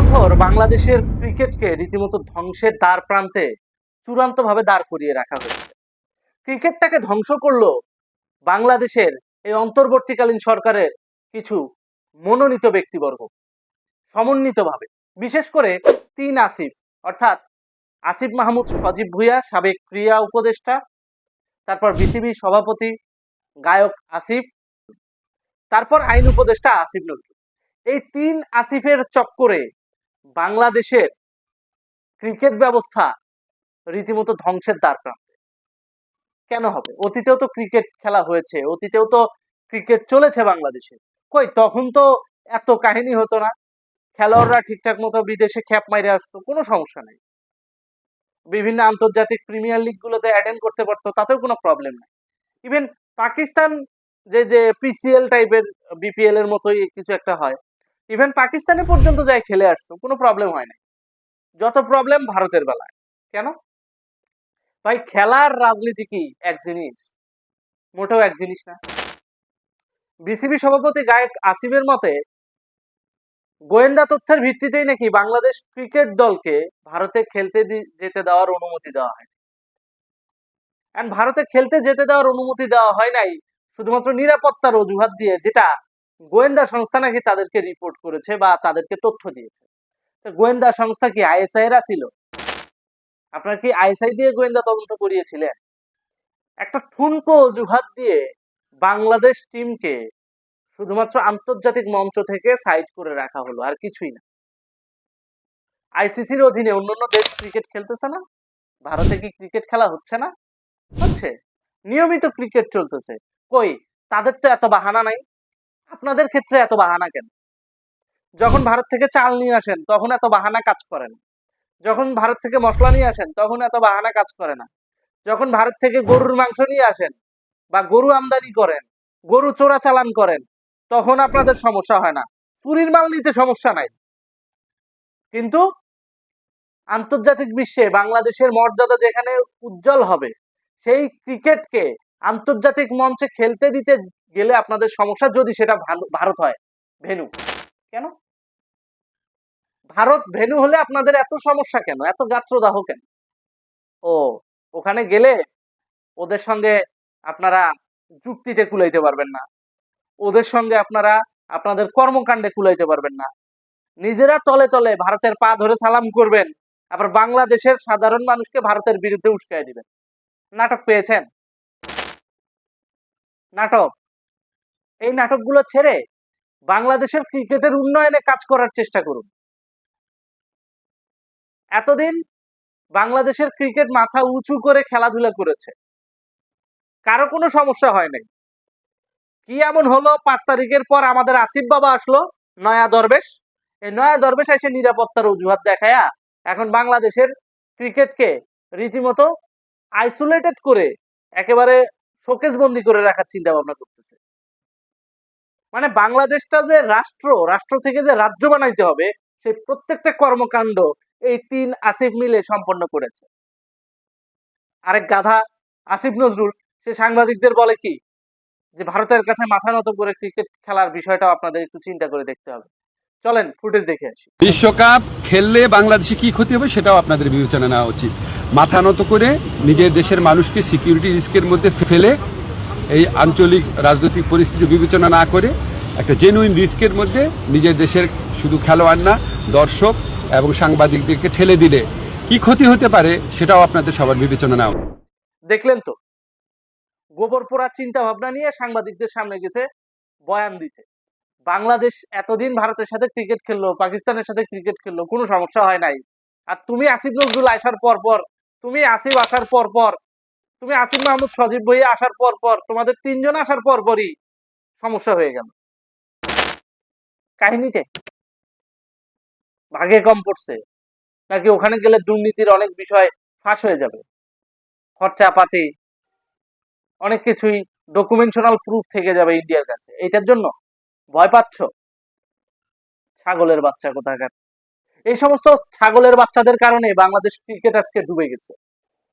বছর বাংলাদেশের ক্রিকেটকে রীতিমতো ধ্বংসের দ্বার প্রান্তে চূড়ান্তভাবে দাঁড় করিয়ে রাখা হয়েছে। ক্রিকেটটাকে ধ্বংস করল বাংলাদেশের এই অন্তর্বর্তীকালীন সরকারের কিছু মনোনীত ব্যক্তিবর্গ। সমন্বিতভাবে। বিশেষ করে তিন আসিফ, অর্থাৎ আসিফ মাহমুদ, সজীব ভুইয়া, সাবেক ক্রীড়া উপদেষ্টা, তারপর বিসিবি সভাপতি, গায়ক আসিফ, তারপর আইন উপদেষ্টা আসিফ নজরুল। এই তিন আসিফের চক্করে বাংলাদেশের ক্রিকেট ব্যবস্থা রীতিমতো ধ্বংসের দ্বার প্রান্তে। কেন হবে? অতীতেও তো ক্রিকেট খেলা হয়েছে, অতীতেও তো ক্রিকেট চলেছে বাংলাদেশে। কই, তখন তো এত কাহিনী হতো না। খেলোয়াড়রা ঠিকঠাক মতো বিদেশে খ্যাপ মাইরে আসতো, কোনো সমস্যা নেই। বিভিন্ন আন্তর্জাতিক প্রিমিয়ার লিগ গুলোতে অ্যাটেন্ড করতে পারতো, তাতেও কোনো প্রবলেম নেই। ইভেন পাকিস্তান যে যে, পিসিএল টাইপের বিপিএল এর মতোই কিছু একটা হয় ইভেন পাকিস্তানে পর্যন্ত যায় খেলে আসতো, কোনো প্রবলেম হয় না যত প্রবলেম ভারতের বেলায়। কেন? ভাই, খেলার রাজনীতি কি? এক জিনিস। মোটেও এক জিনিস না। বিসিবি সভাপতি গায়ক আসিফের মতে, গোয়েন্দা তথ্যের ভিত্তিতেই নাকি বাংলাদেশ ক্রিকেট দলকে ভারতে খেলতে যেতে দেওয়ার অনুমতি দেওয়া হয় এন্ড ভারতে খেলতে যেতে দেওয়ার অনুমতি দেওয়া হয় নাই শুধুমাত্র নিরাপত্তার অজুহাত দিয়ে, যেটা গোয়েন্দা সংস্থা নাকি তাদেরকে রিপোর্ট করেছে বা তাদেরকে তথ্য দিয়েছে? গোয়েন্দা সংস্থা কি আইএসআই এরা ছিল আপনার কি আইএসআই দিয়ে গোয়েন্দা তদন্ত করিয়েছিলেন একটা ঠুনকো অজুহাত দিয়ে বাংলাদেশ টিমকে শুধুমাত্র আন্তর্জাতিক মঞ্চ থেকে সাইড করে রাখা হলো, আর কিছুই না। আইসিসির অধীনে অন্যান্য দেশ ক্রিকেট খেলতেছে না? ভারতে কি ক্রিকেট খেলা হচ্ছে না? হচ্ছে। নিয়মিত ক্রিকেট চলতেছে। কই, তাদের তো এত বাহানা নাই। আপনাদের ক্ষেত্রে এত বাহানা কেন? যখন ভারত থেকে চাল নিয়ে আসেন, তখন এত বাহানা কাজ করে না। যখন ভারত থেকে মশলা নিয়ে আসেন, তখন এত বাহানা কাজ করে না। যখন ভারত থেকে গরুর মাংস নিয়ে আসেন বা গরু আমদানি করেন, গরু চোরা চালান করেন, তখন আপনাদের সমস্যা হয় না। চুরির মাল নিতে সমস্যা নাই। কিন্তু আন্তর্জাতিক বিশ্বে বাংলাদেশের মর্যাদা যেখানে উজ্জ্বল হবে, সেই ক্রিকেটকে আন্তর্জাতিক মঞ্চে খেলতে দিতে গেলে আপনাদের সমস্যা যদি সেটা ভারত হয়, ভেনু। কেন? ভারত ভেনু হলে আপনাদের এত সমস্যা কেন? এত গাত্রদাহ কেন? ও, ওখানে গেলে ওদের সঙ্গে আপনারা যুক্তিতে কুলাইতে পারবেন না। ওদের সঙ্গে আপনারা আপনাদের কর্মকাণ্ডে কুলাইতে পারবেন না। নিজেরা তলে তলে ভারতের পা ধরে সালাম করবেন, আবার বাংলাদেশের সাধারণ মানুষকে ভারতের বিরুদ্ধে উস্কাই দিবেন। নাটক পেয়েছেন? নাটক? এই নাটকগুলো ছেড়ে বাংলাদেশের ক্রিকেটের উন্নয়নে কাজ করার চেষ্টা করুন। এতদিন বাংলাদেশের ক্রিকেট মাথা উঁচু করে খেলাধুলা করেছে। কারও কোনো সমস্যা হয় নাই। কি এমন হলো? পাঁচ তারিখের পর আমাদের আসিফ বাবা আসলো, নয়া দরবেশ। এই নয়া দরবেশ এসে নিরাপত্তার অজুহাত দেখায়া এখন বাংলাদেশের ক্রিকেটকে রীতিমতো আইসোলেটেড করে একেবারে শোকেস বন্দি করে রাখার চিন্তা ভাবনা করতেছে। মানে বাংলাদেশটা যে রাষ্ট্র রাষ্ট্র থেকে যে রাজ্য বানাইতে হবে, সেই প্রত্যেকটা কর্মকাণ্ড এই তিন আসিফ মিলে সম্পন্ন করেছে। আরেক গাধা আসিফ নজরুল, সে সাংবাদিকদের বলে কি? যে ভারতের কাছে মাথা নত করে ক্রিকেট খেলার বিষয়টাও আপনাদের একটু চিন্তা করে দেখতে হবে। চলেন, ফুটেজ দেখে আসি। বিশ্বকাপ খেললে বাংলাদেশে কি ক্ষতি হবে সেটাও আপনাদের বিবেচনা নেওয়া উচিত। মাথা নত করে নিজের দেশের মানুষকে সিকিউরিটি রিস্কের মধ্যে ফেলে এই আঞ্চলিক রাজনৈতিক পরিস্থিতি বিবেচনা না করে একটা জেনুইন রিস্কের মধ্যে নিজের দেশের শুধু খেলোয়াড় না, দর্শক এবং সাংবাদিকদেরকে ঠেলে দিলে কি ক্ষতি হতে পারে সেটাও আপনাদের সবার বিবেচনা উচিত। দেখলেন তো? গোবর পোড়া চিন্তা ভাবনা নিয়ে সাংবাদিকদের সামনে গেছে বয়ান দিতে। বাংলাদেশ এতদিন ভারতের সাথে ক্রিকেট খেললো, পাকিস্তানের সাথে ক্রিকেট খেললো, কোনো সমস্যা হয় নাই। আর তুমি আসিফ নজরুল আসার পর পর, তুমি আসিফ আসার পর পর তুমি আসিফ মাহমুদ সজীব ভইয়া আসার পর পর, তোমাদের তিনজন আসার পর পরই সমস্যা হয়ে গেল। কাহিনীটা? ভাগে কম পড়ছে। নাকি ওখানে গেলে দুর্নীতির অনেক বিষয় ফাঁস হয়ে যাবে? খরচাপাতি অনেক কিছুই ডকুমেন্টেশনাল প্রুফ থেকে যাবে ইন্ডিয়ার কাছে। এটার জন্য ভয় পাচ্ছ? ছাগলের বাচ্চা কোথাকার? এই সমস্ত ছাগলের বাচ্চাদের কারণে বাংলাদেশ ক্রিকেট আজকে ডুবে গেছে।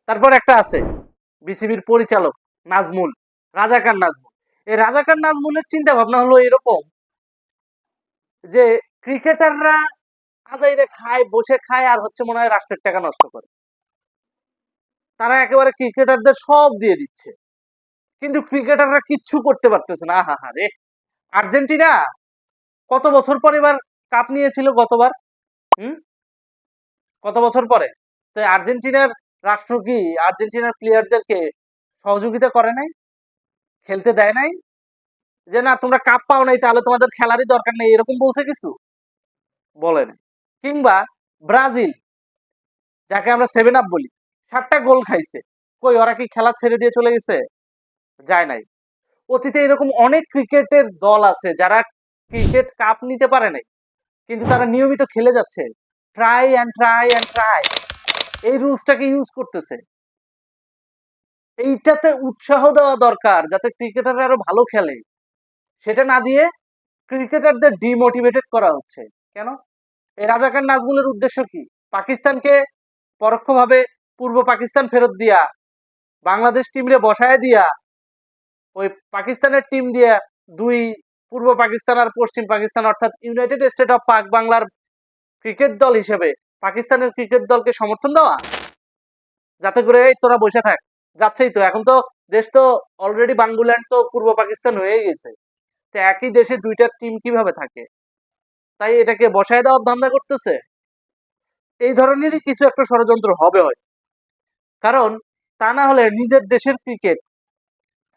তারপর একটা আছে বিসিবির পরিচালক নাজমুল, রাজাকার নাজমুল। এই রাজাকার নাজমুলের চিন্তা ভাবনা হলো এরকম যে ক্রিকেটাররা আজাইরে খায়, বসে খায় আর হচ্ছে মনে হয় রাষ্ট্রের টাকা নষ্ট করে। তারা একেবারে ক্রিকেটারদের সব দিয়ে দিচ্ছে। কিন্তু ক্রিকেটাররা কিচ্ছু করতে পারতেছে না। আহা হা রে! আর্জেন্টিনা কত বছর পর এবার কাপ নিয়েছিল গতবার? হুম? কত বছর পরে? তো আর্জেন্টিনার রাষ্ট্র কি আর্জেন্টিনার প্লেয়ারদেরকে সহযোগিতা করে নাই? খেলতে দেয় নাই? যে না, তোমরা কাপ পাও নাই, তাহলে তোমাদের খেলারই দরকার নেই, এরকম বলছে কিছু? বলে নাই। কিংবা ব্রাজিল, যাকে আমরা সেভেন আপ বলি, সাতটা গোল খাইছে। কই, ওরা কি খেলা ছেড়ে দিয়ে চলে গেছে? যায় নাই। অতীতে এরকম অনেক ক্রিকেটের দল আছে, যারা ক্রিকেট কাপ নিতে পারে নাই, কিন্তু তারা নিয়মিত খেলে যাচ্ছে। Try and try and try এই রুলসটাকে ইউজ করতেছে। এইটাতে উৎসাহ দেওয়া দরকার যাতে ক্রিকেটাররা আরও ভালো খেলে। সেটা না দিয়ে ক্রিকেটারদের ডিমোটিভেটেড করা হচ্ছে। কেন? এই রাজাকার নাজমুলের উদ্দেশ্য কি? পাকিস্তানকে পরোক্ষভাবে পূর্ব পাকিস্তান ফেরত দিয়া, বাংলাদেশ টিমরে বসায় দিয়া, ওই পাকিস্তানের টিম দিয়ে দুই পূর্ব পাকিস্তান আর পশ্চিম পাকিস্তান অর্থাৎ ইউনাইটেড স্টেট অফ পাক বাংলার ক্রিকেট দল হিসেবে পাকিস্তানের ক্রিকেট দলকে সমর্থন দেওয়া? যাতে করে তোরা বসে থাক। যাচ্ছেই তো। এখন তো দেশ তো অলরেডি বাঙ্গুল্যান্ড তো পূর্ব পাকিস্তান হয়ে গেছে। তো একই দেশে দুইটা টিম কীভাবে থাকে? তাই এটাকে বসায় দেওয়ার ধান্দা করতেছে। এই ধরনেরই কিছু একটা ষড়যন্ত্র হবে হয় কারণ তা না হলে নিজের দেশের ক্রিকেট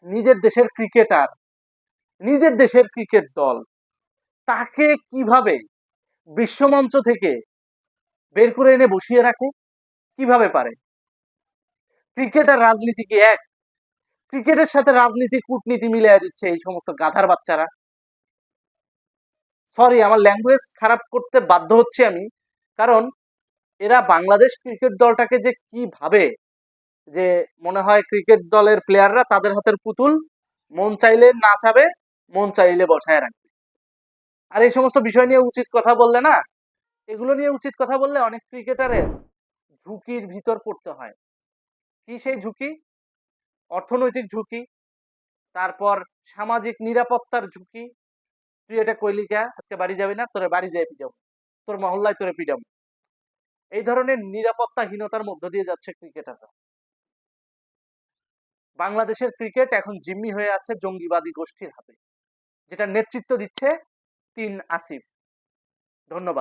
নিজের দেশের ক্রিকেটার নিজের দেশের ক্রিকেট দল, তাকে কীভাবে বিশ্বমঞ্চ থেকে বের করে এনে বসিয়ে রাখে, কীভাবে পারে? ক্রিকেট আর রাজনীতি কি এক? ক্রিকেটের সাথে রাজনীতি কূটনীতি মিলিয়ে দিচ্ছে এই সমস্ত গাধার বাচ্চারা। সরি আমার ল্যাঙ্গুয়েজ খারাপ করতে বাধ্য হচ্ছি আমি, কারণ এরা বাংলাদেশ ক্রিকেট দলটাকে যে কি ভাবে, যে মনে হয় ক্রিকেট দলের প্লেয়াররা তাদের হাতের পুতুল, মন চাইলে নাচাবে, মন চাইলে বসায় রাখবে। আর এই সমস্ত বিষয় নিয়ে উচিত কথা বললে না এগুলো নিয়ে উচিত কথা বললে অনেক ক্রিকেটারের ঝুঁকির ভিতর পড়তে হয়। কি সেই ঝুঁকি? অর্থনৈতিক ঝুঁকি, তারপর সামাজিক নিরাপত্তার ঝুঁকি। তুই এটা কইলি কে? আজকে বাড়ি যাবি না? তোরে বাড়ি যাই পিটাম তোর মহল্লায় তোরে পিটাম এই ধরনের নিরাপত্তাহীনতার মধ্য দিয়ে যাচ্ছে ক্রিকেটাররা। বাংলাদেশের ক্রিকেট এখন জিম্মি হয়ে আছে জঙ্গিবাদী গোষ্ঠীর হাতে যেটা নেতৃত্ব দিচ্ছে তিন আসিফ। ধন্যবাদ।